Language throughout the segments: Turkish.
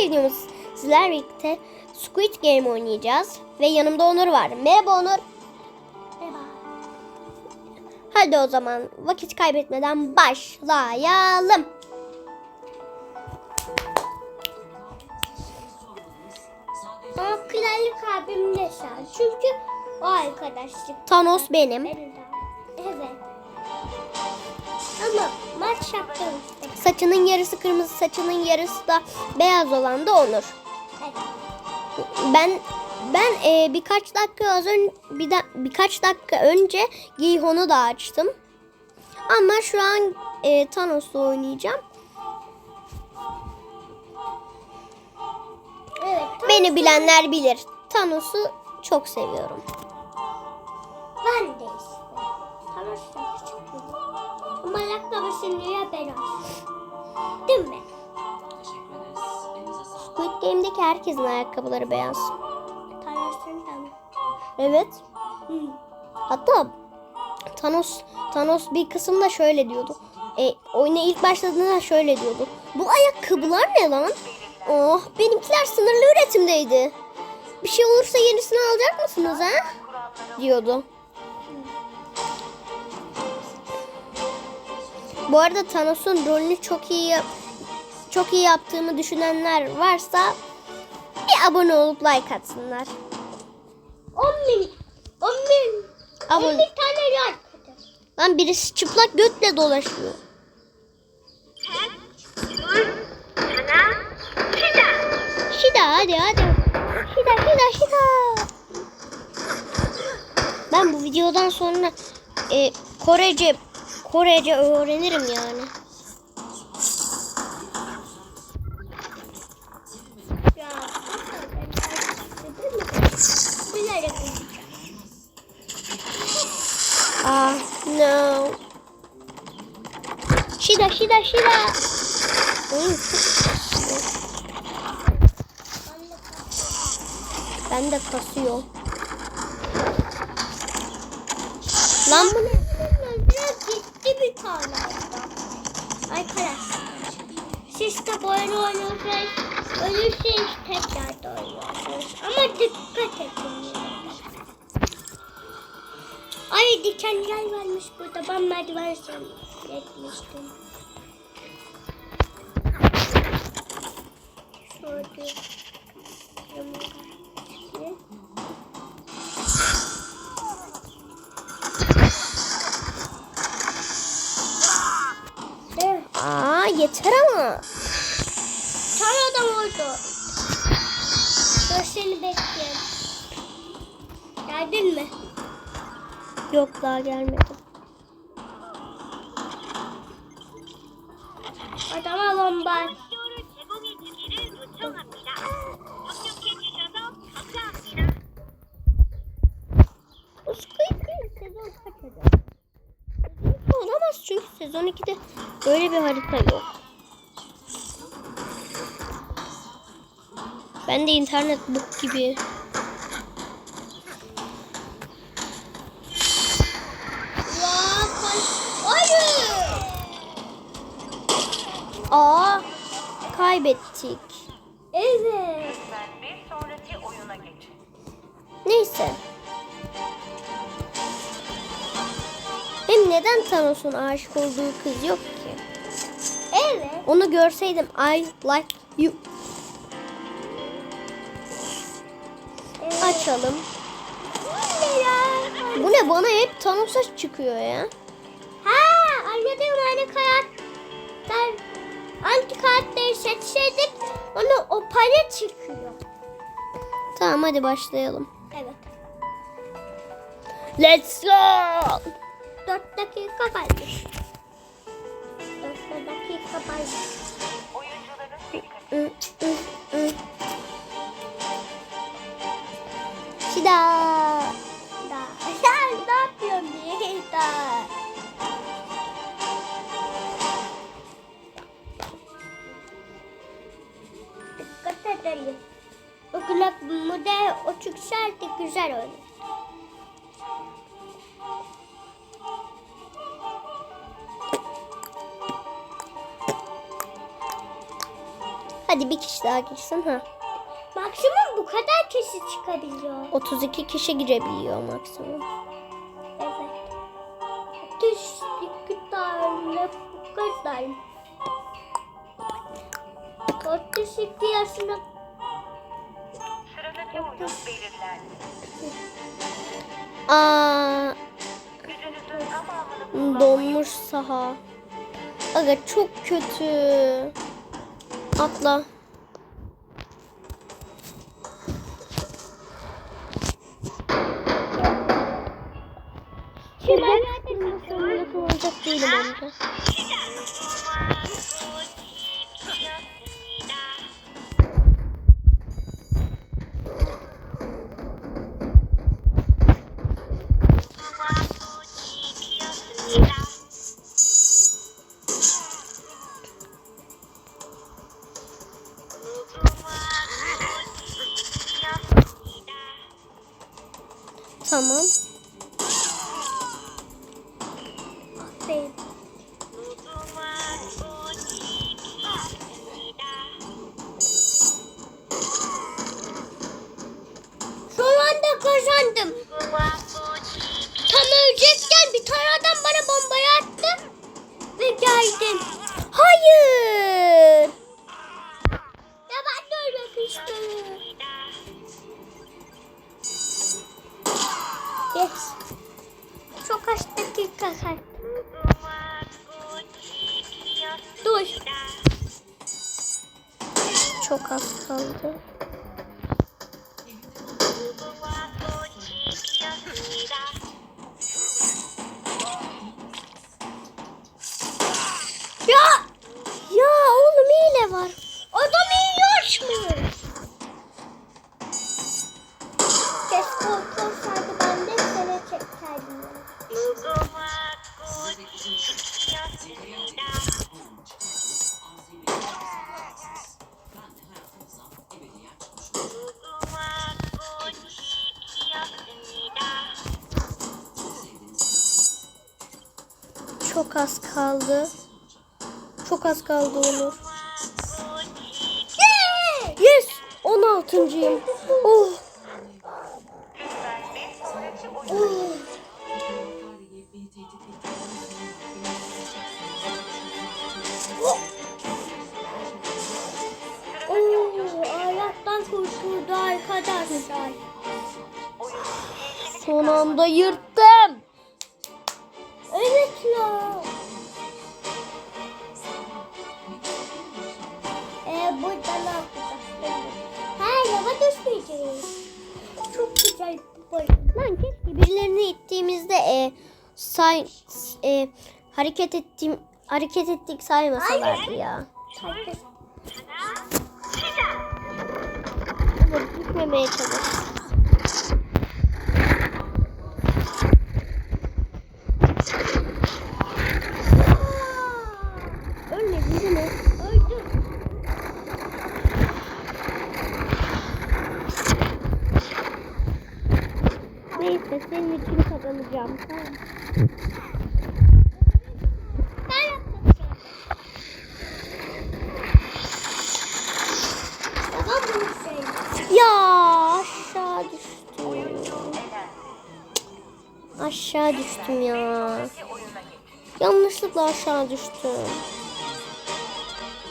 Videomuz sizlerle birlikte Squid Game oynayacağız. Ve yanımda Onur var. Merhaba Onur. Merhaba. Hadi o zaman vakit kaybetmeden başlayalım. Ama krallık abim şan. Çünkü o arkadaşlık. Thanos benim. Evet. Ama maç yaptım. Saçının yarısı kırmızı, saçının yarısı da beyaz olan da Onur. Evet. Ben ben e, birkaç dakika az önce bir da, birkaç dakika önce Gihon'u da açtım. Ama şu an e, Thanos'la oynayacağım. Evet. Beni bilenler bilir. Thanos'u çok seviyorum. Ben de işte. Tanıştık 5 liraya ben. Değil mi? Squid Game'deki herkesin ayakkabıları beyaz. Thanos'un da? Evet. Hatta Thanos Thanos bir kısımda şöyle diyordu. E, oyuna ilk başladığında şöyle diyordu. Bu ayakkabılar ne lan? Oh benimkiler sınırlı üretimdeydi. Bir şey olursa yenisini alacak mısınız ha? Diyordu. Bu arada Thanos'un rolünü çok iyi çok iyi yaptığımı düşünenler varsa bir abone olup like atsınlar. 10 bin. 10 bin. Abone. 50 tane like. Lan birisi çıplak götle dolaşıyor. Şida hadi hadi. Şida şida şida. Ben bu videodan sonra e, Korece Korece öğrenirim yani. Ah no. Şida şida şida. Oy, Ben de kasıyor. Lan bu ne? Adam. Arkadaşlar. Siz de böyle oynuyorsanız ölürseniz tekrar da. Ama dikkat edin. Ay dikenler varmış burada. Ben merdiven etmiştim. Şöyle. yeter ama. Tam adam oldu. Dur seni bekliyorum. Geldin mi? Yok daha gelmedim. Adama lombar. sezon kaç eder? Olamaz çünkü sezon 2'de böyle bir harita yok. Ben de internet bok gibi. Aa kaybettik. Evet. Lütfen bir sonraki oyuna geçin. Neyse. Hem neden Thanos'un aşık olduğu kız yok ki? Evet. Onu görseydim I like you. Açalım. Ne ya? Bu ne bana hep Thanos'a çıkıyor ya. Ha anladım hani karakter anti karakteri seçseydik onu o para çıkıyor. Tamam hadi başlayalım. Evet. Let's go. 4 dakika kaldı. 4 dakika kaldı. Oyuncuların dikkati. Şida. Da. Sen ne yapıyorsun diye da. Dikkat edelim. O kulak model o çıksaydı güzel olur. Hadi bir kişi daha girsin ha. Maksimum bu kadar kişi çıkabiliyor. 32 kişi girebiliyor maksimum. Evet. Düş iki tane bu kadar. Otuz iki yaşında Sıradaki oyun belirlendi. Aa, kullanmayı donmuş saha. Aga çok kötü. Atla. Değilim amca. Tamam. Yes. Çok az dakika kaldı. Dur. Çok az kaldı. Az kaldı. Çok az kaldı Onur. Yes! 16.yım. Oh! Oo, ayaktan kurtuldu arkadaşlar. Son anda yırttım. Lan keşke birilerini ittiğimizde e, say e, hareket ettiğim hareket ettik saymasalardı ya. Olur gitmemeye çalış. Ölmedin değil mi? Öldüm. Neyse senin için kazanacağım. Tamam. Ben yapacağım. Baba bunu söyle. Ya aşağı düştüm. Aşağı düştüm ya. Yanlışlıkla aşağı düştüm.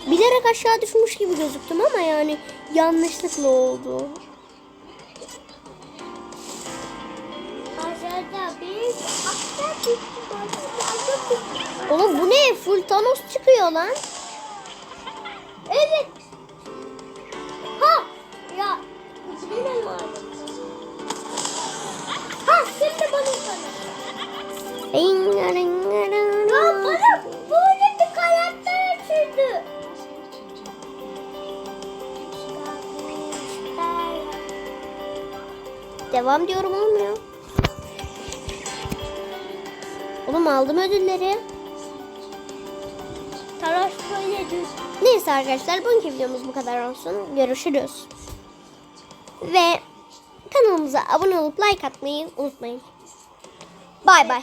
Bilerek aşağı düşmüş gibi gözüktüm ama yani yanlışlıkla oldu. Oğlum bu ne? Full Thanos çıkıyor lan. Evet. Ya bana böyle bir karakter açıldı. Devam diyorum olmuyor. Oğlum aldım ödülleri. Taraş böyle düz. Neyse arkadaşlar bugünkü videomuz bu kadar olsun. Görüşürüz. Ve kanalımıza abone olup like atmayı unutmayın. Bay bay.